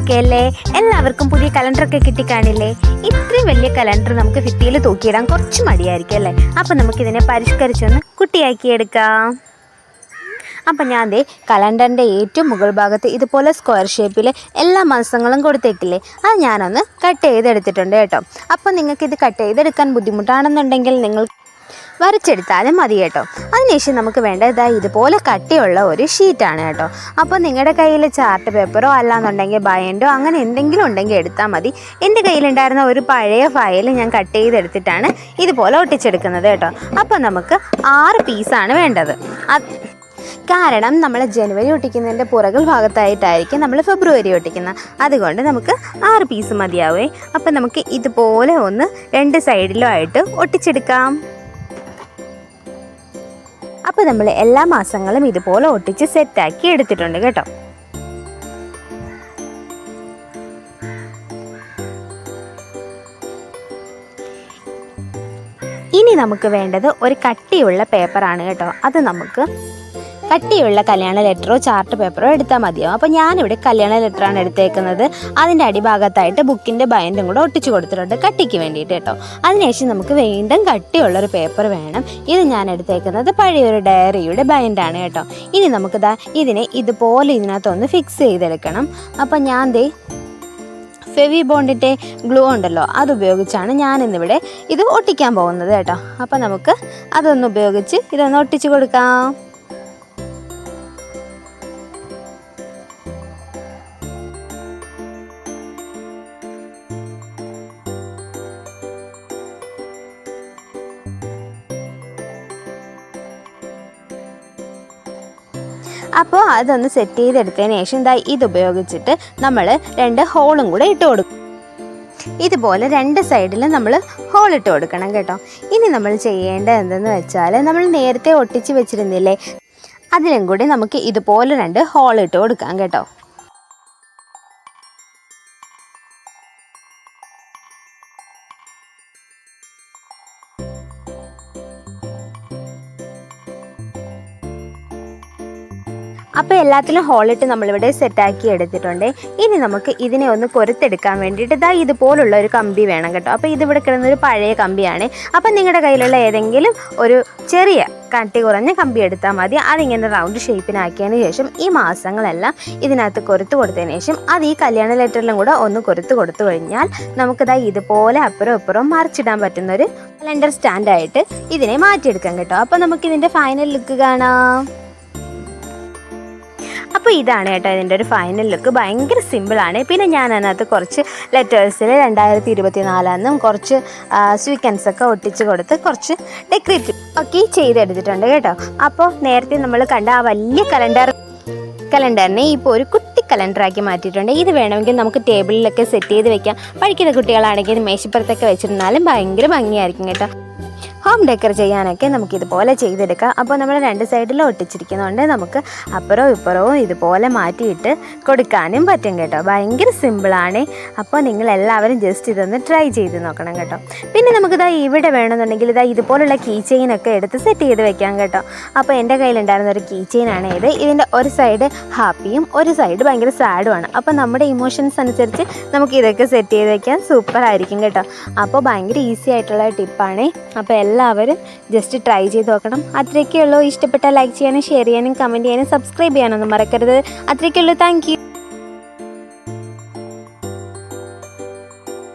ഒക്കെ അല്ലേ എല്ലാവർക്കും പുതിയ കലണ്ടർ കലണ്ടറൊക്കെ കിട്ടിക്കാണില്ലേ? ഇത്രയും വലിയ കലണ്ടർ നമുക്ക് ഭിത്തിയിൽ തൂക്കിയിടാൻ കുറച്ച് മടിയായിരിക്കും അല്ലേ? അപ്പം നമുക്കിതിനെ പരിഷ്കരിച്ചൊന്ന് കുട്ടിയാക്കിയെടുക്കാം. അപ്പം ഞാൻ ദേ കലണ്ടറിന്റെ ഏറ്റവും മുകൾ ഭാഗത്ത് ഇതുപോലെ സ്ക്വയർ ഷേപ്പിൽ എല്ലാ മാസങ്ങളും കൊടുത്തേക്കില്ലേ? അത് ഞാനൊന്ന് കട്ട് ചെയ്തെടുത്തിട്ടുണ്ട് കേട്ടോ. അപ്പോൾ നിങ്ങൾക്ക് ഇത് കട്ട് ചെയ്തെടുക്കാൻ ബുദ്ധിമുട്ടാണെന്നുണ്ടെങ്കിൽ നിങ്ങൾ വരച്ചെടുത്താലും മതി കേട്ടോ. അതിനുശേഷം നമുക്ക് വേണ്ടത് ഇതാ ഇതുപോലെ കട്ടിയുള്ള ഒരു ഷീറ്റാണ് കേട്ടോ. അപ്പോൾ നിങ്ങളുടെ കയ്യിൽ ചാർട്ട് പേപ്പറോ അല്ലാന്നുണ്ടെങ്കിൽ ബയൻഡോ അങ്ങനെ എന്തെങ്കിലും ഉണ്ടെങ്കിൽ എടുത്താൽ മതി. എന്റെ കയ്യിലുണ്ടായിരുന്ന ഒരു പഴയ ഫയൽ ഞാൻ കട്ട് ചെയ്തെടുത്തിട്ടാണ് ഇതുപോലെ ഒട്ടിച്ചെടുക്കുന്നത് കേട്ടോ. അപ്പോൾ നമുക്ക് ആറ് പീസാണ് വേണ്ടത്. കാരണം നമ്മൾ ജനുവരി ഒട്ടിക്കുന്നതിന്റെ പുറകിൽ ഭാഗത്തായിട്ടായിരിക്കും നമ്മൾ ഫെബ്രുവരി ഒട്ടിക്കുന്നത്. അതുകൊണ്ട് നമുക്ക് ആറ് പീസ് മതിയാവേ. അപ്പം നമുക്ക് ഇതുപോലെ ഒന്ന് രണ്ട് സൈഡിലും ആയിട്ട് ഒട്ടിച്ചെടുക്കാം. അപ്പോൾ നമ്മൾ എല്ലാ മാസങ്ങളും ഇതുപോലെ ഒട്ടിച്ച് സെറ്റാക്കി എടുത്തിട്ടുണ്ട് കേട്ടോ. ഇനി നമുക്ക് വേണ്ടത് ഒരു കട്ടിയുള്ള പേപ്പറാണ് കേട്ടോ. അത് നമുക്ക് കട്ടിയുള്ള കല്യാണ ലെറ്ററോ ചാർട്ട് പേപ്പറോ എടുത്താൽ മതിയാവും. അപ്പോൾ ഞാനിവിടെ കല്യാണ ലെറ്ററാണ് എടുത്തേക്കുന്നത്. അതിന്റെ അടിഭാഗത്തായിട്ട് ബുക്കിന്റെ ബൈൻഡും കൂടെ ഒട്ടിച്ചു കൊടുത്തിട്ടുണ്ട് കട്ടിക്ക് വേണ്ടിയിട്ട് കേട്ടോ. അതിനുശേഷം നമുക്ക് വീണ്ടും കട്ടിയുള്ളൊരു പേപ്പർ വേണം. ഇത് ഞാൻ എടുത്തേക്കുന്നത് പഴയൊരു ഡയറിയുടെ ബൈൻഡാണ് കേട്ടോ. ഇനി നമുക്കിതാ ഇതിനെ ഇതുപോലെ ഇതിനകത്തൊന്ന് ഫിക്സ് ചെയ്തെടുക്കണം. അപ്പം ഞാൻ ദേ ഫെവി ബോണ്ടിന്റെ ഗ്ലൂ ഉണ്ടല്ലോ അത് ഉപയോഗിച്ചാണ് ഞാനിന്നിവിടെ ഇത് ഒട്ടിക്കാൻ പോകുന്നത് കേട്ടോ. അപ്പോൾ നമുക്ക് അതൊന്ന് ഉപയോഗിച്ച് ഇതൊന്ന് ഒട്ടിച്ച് കൊടുക്കാം. അപ്പോൾ അതൊന്ന് സെറ്റ് ചെയ്തെടുത്തതിന് ശേഷം ഇതാ ഇത് ഉപയോഗിച്ചിട്ട് നമ്മൾ രണ്ട് ഹോളും കൂടെ ഇട്ട് കൊടുക്കും. ഇതുപോലെ രണ്ട് സൈഡിലും നമ്മൾ ഹോൾ ഇട്ട് കൊടുക്കണം കേട്ടോ. ഇനി നമ്മൾ ചെയ്യേണ്ടത് എന്തെന്ന് വെച്ചാൽ നമ്മൾ നേരത്തെ ഒട്ടിച്ച് വെച്ചിരുന്നില്ലേ? അതിലും കൂടി നമുക്ക് ഇതുപോലെ രണ്ട് ഹോൾ ഇട്ട് കൊടുക്കാം കേട്ടോ. അപ്പോൾ എല്ലാത്തിനും ഹോളിട്ട് നമ്മളിവിടെ സെറ്റാക്കി എടുത്തിട്ടുണ്ട്. ഇനി നമുക്ക് ഇതിനെ ഒന്ന് കൊരുത്തെടുക്കാൻ വേണ്ടിയിട്ട് ഇതാ ഇതുപോലുള്ള ഒരു കമ്പി വേണം കേട്ടോ. അപ്പോൾ ഇതിവിടെ കിടന്ന ഒരു പഴയ കമ്പിയാണ്. അപ്പോൾ നിങ്ങളുടെ കയ്യിലുള്ള ഏതെങ്കിലും ഒരു ചെറിയ കട്ടി കുറഞ്ഞ കമ്പി എടുത്താൽ മതി. അതിങ്ങനെ റൗണ്ട് ഷേപ്പിനാക്കിയതിന് ശേഷം ഈ മാസങ്ങളെല്ലാം ഇതിനകത്ത് കൊരുത്ത് കൊടുത്തതിന് ശേഷം അത് ഈ കല്യാണ ലെറ്ററിലും കൂടെ ഒന്ന് കൊരുത്ത് കൊടുത്തു കഴിഞ്ഞാൽ നമുക്കിതാ ഇതുപോലെ അപ്പുറം ഇപ്പുറം മറിച്ചിടാൻ പറ്റുന്ന ഒരു കലണ്ടർ സ്റ്റാൻഡായിട്ട് ഇതിനെ മാറ്റിയെടുക്കാം കേട്ടോ. അപ്പോൾ നമുക്കിതിന്റെ ഫൈനൽ ലുക്ക് കാണാം. അപ്പോൾ ഇതാണ് കേട്ടോ ഇതിന്റെ ഒരു ഫൈനൽ ലുക്ക് ഭയങ്കര സിമ്പിളാണ് പിന്നെ ഞാൻ അതിനകത്ത് കുറച്ച് ലെറ്റേഴ്സിൽ രണ്ടായിരത്തി ഇരുപത്തി നാലാന്നും കുറച്ച് സ്വീക്കൻസ് ഒക്കെ ഒട്ടിച്ച് കൊടുത്ത് കുറച്ച് ഡെക്കറേറ്റീവ് ഒക്കെ ചെയ്തെടുത്തിട്ടുണ്ട് കേട്ടോ. അപ്പോൾ നേരത്തെ നമ്മൾ കണ്ട ആ വലിയ കലണ്ടർ കലണ്ടറിനെ ഇപ്പോൾ ഒരു കുട്ടി കലണ്ടറാക്കി മാറ്റിയിട്ടുണ്ട്. ഇത് വേണമെങ്കിൽ നമുക്ക് ടേബിളിലൊക്കെ സെറ്റ് ചെയ്ത് വെക്കാം. പഠിക്കുന്ന കുട്ടികളാണെങ്കിൽ മേശപ്പുറത്തൊക്കെ വെച്ചിരുന്നാലും ഭയങ്കര ഭംഗിയായിരിക്കും കേട്ടോ. ഹോം ഡെക്കർ ചെയ്യാനൊക്കെ നമുക്ക് ഇതുപോലെ ചെയ്തെടുക്കാം. അപ്പോൾ നമ്മൾ രണ്ട് സൈഡിലും ഒട്ടിച്ചിരിക്കുന്നതുകൊണ്ട് നമുക്ക് അപ്പുറവും ഇപ്പുറവും ഇതുപോലെ മാറ്റിയിട്ട് കൊടുക്കാനും പറ്റും കേട്ടോ. ഭയങ്കര സിമ്പിളാണ് അപ്പോൾ നിങ്ങൾ എല്ലാവരും ജസ്റ്റ് ഇതൊന്ന് ട്രൈ ചെയ്ത് നോക്കണം കേട്ടോ. പിന്നെ നമുക്കിതാ ഇവിടെ വേണമെന്നുണ്ടെങ്കിൽ ഇതാ ഇതുപോലുള്ള കീ ചെയിനൊക്കെ എടുത്ത് സെറ്റ് ചെയ്ത് വെക്കാം കേട്ടോ. അപ്പോൾ എന്റെ കയ്യിലുണ്ടായിരുന്ന ഒരു കീ ചെയിനാണ് ഇത്. ഇതിന്റെ ഒരു സൈഡ് ഹാപ്പിയും ഒരു സൈഡ് ഭയങ്കര സാഡുമാണ് അപ്പോൾ നമ്മുടെ ഇമോഷൻസ് അനുസരിച്ച് നമുക്ക് ഇതൊക്കെ സെറ്റ് ചെയ്ത് വെക്കാൻ സൂപ്പർ ആയിരിക്കും കേട്ടോ. അപ്പോൾ ഭയങ്കര ഈസി ആയിട്ടുള്ള ടിപ്പാണ് അപ്പോൾ എല്ലാവരും ജസ്റ്റ് ട്രൈ ചെയ്ത് നോക്കണം. അത്രയൊക്കെയുള്ളൂ. ഉള്ളൂ ഇഷ്ടപ്പെട്ട ലൈക്ക് ചെയ്യാനും ഷെയർ ചെയ്യാനും കമന്റ് ചെയ്യാനും സബ്സ്ക്രൈബ് ചെയ്യാനൊന്നും മറക്കരുത്. അത്രയൊക്കെയുള്ളൂ. താങ്ക്